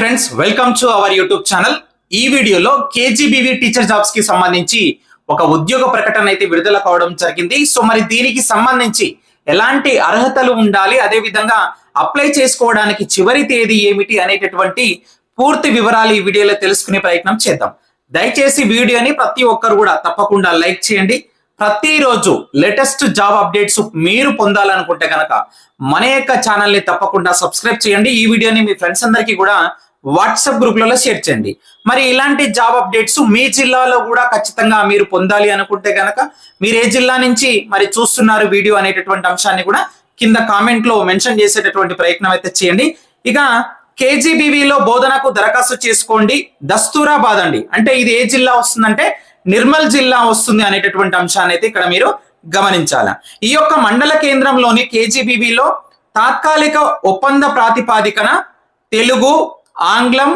Friends welcome to our YouTube channel ఈ వీడియోలో KGBV teacher జాబ్స్కి సంబంధించి ఒక ఉద్యోగ ప్రకటన అయితే విడుదల కావడం జరిగింది. సో మరి దీనికి సంబంధించి ఎలాంటి అర్హతలు ఉండాలి? అదే విధంగా అప్లై చేసుకోవడానికి చివరి తేదీ ఏమిటి అనేటటువంటి పూర్తి వివరాలు ఈ వీడియోలో తెలుసుకునే ప్రయత్నం చేద్దాం. దయచేసి వీడియోని ప్రతి ఒక్కరు కూడా తప్పకుండా లైక్ చేయండి. ప్రతిరోజు లేటెస్ట్ జాబ్ అప్డేట్స్ మీరు పొందాలనుకుంటే కనుక మన యొక్క ఛానల్ని తప్పకుండా సబ్స్క్రైబ్ చేయండి. ఈ వీడియోని మీ ఫ్రెండ్స్ అందరికీ కూడా వాట్సాప్ గ్రూప్లలో షేర్ చేయండి. మరి ఇలాంటి జాబ్ అప్డేట్స్ మీ జిల్లాలో కూడా ఖచ్చితంగా మీరు పొందాలి అనుకుంటే కనుక మీరు ఏ జిల్లా నుంచి మరి చూస్తున్నారు వీడియో అనేటటువంటి అంశాన్ని కూడా కింద కామెంట్లో మెన్షన్ చేసేటటువంటి ప్రయత్నం అయితే చేయండి. ఇక కేజీబీవీలో బోధనకు దరఖాస్తు చేసుకోండి. దస్తూరాబాద్ అండి. అంటే ఇది ఏ జిల్లా వస్తుందంటే నిర్మల్ జిల్లా వస్తుంది అనేటటువంటి అంశాన్ని అయితే ఇక్కడ మీరు గమనించాల. ఈ యొక్క మండల కేంద్రంలోని కేజీబీవీలో తాత్కాలిక ఒప్పంద ప్రాతిపాదికన తెలుగు ఆంగ్లం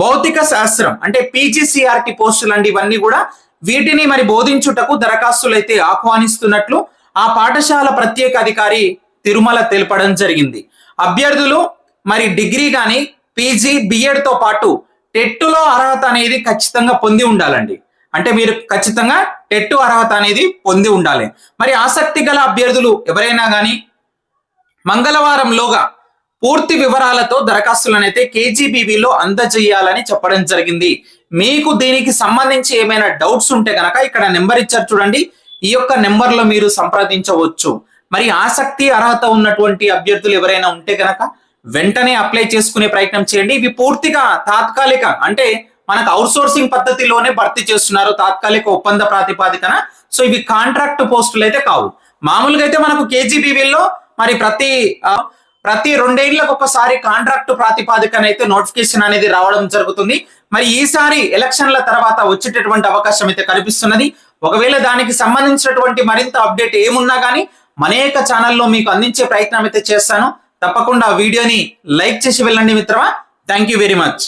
భౌతిక శాస్త్రం అంటే పీజీసీఆర్టీ పోస్టులు అండి ఇవన్నీ కూడా వీటిని మరి బోధించుటకు దరఖాస్తులు అయితే ఆహ్వానిస్తున్నట్లు ఆ పాఠశాల ప్రత్యేక అధికారి తిరుమల తెలపడం జరిగింది. అభ్యర్థులు మరి డిగ్రీ కానీ పీజీ బిఎడ్తో పాటు టెట్టులో అర్హత అనేది ఖచ్చితంగా పొంది ఉండాలండి. అంటే మీరు ఖచ్చితంగా టెట్టు అర్హత అనేది పొంది ఉండాలి. మరి ఆసక్తి గల అభ్యర్థులు ఎవరైనా కానీ మంగళవారంలోగా పూర్తి వివరాలతో దరఖాస్తులను అయితే కేజీబీవీలో అందజేయాలని చెప్పడం జరిగింది. మీకు దీనికి సంబంధించి ఏమైనా డౌట్స్ ఉంటే గనక ఇక్కడ నెంబర్ ఇచ్చారు చూడండి. ఈ యొక్క నెంబర్లో మీరు సంప్రదించవచ్చు. మరి ఆసక్తి అర్హత ఉన్నటువంటి అభ్యర్థులు ఎవరైనా ఉంటే గనక వెంటనే అప్లై చేసుకునే ప్రయత్నం చేయండి. ఇవి పూర్తిగా తాత్కాలిక అంటే మనకు అవుట్సోర్సింగ్ పద్ధతిలోనే భర్తీ చేస్తున్నారు తాత్కాలిక ఒప్పంద ప్రాతిపాదికన. సో ఇవి కాంట్రాక్ట్ పోస్టులు అయితే కావు. మామూలుగా అయితే మనకు కేజీబీవీల్లో మరి ప్రతి ప్రతి రెండేళ్ళకు ఒకసారి కాంట్రాక్ట్ ప్రాతిపాదికన అయితే నోటిఫికేషన్ అనేది రావడం జరుగుతుంది. మరి ఈసారి ఎలక్షన్ల తర్వాత వచ్చేటటువంటి అవకాశం అయితే కనిపిస్తున్నది. ఒకవేళ దానికి సంబంధించినటువంటి మరింత అప్డేట్ ఏమున్నా కానీ అనేక ఛానల్లో మీకు అందించే ప్రయత్నం అయితే చేస్తాను. తప్పకుండా ఆ వీడియోని లైక్ చేసి వెళ్ళండి మిత్రమా. Thank you very much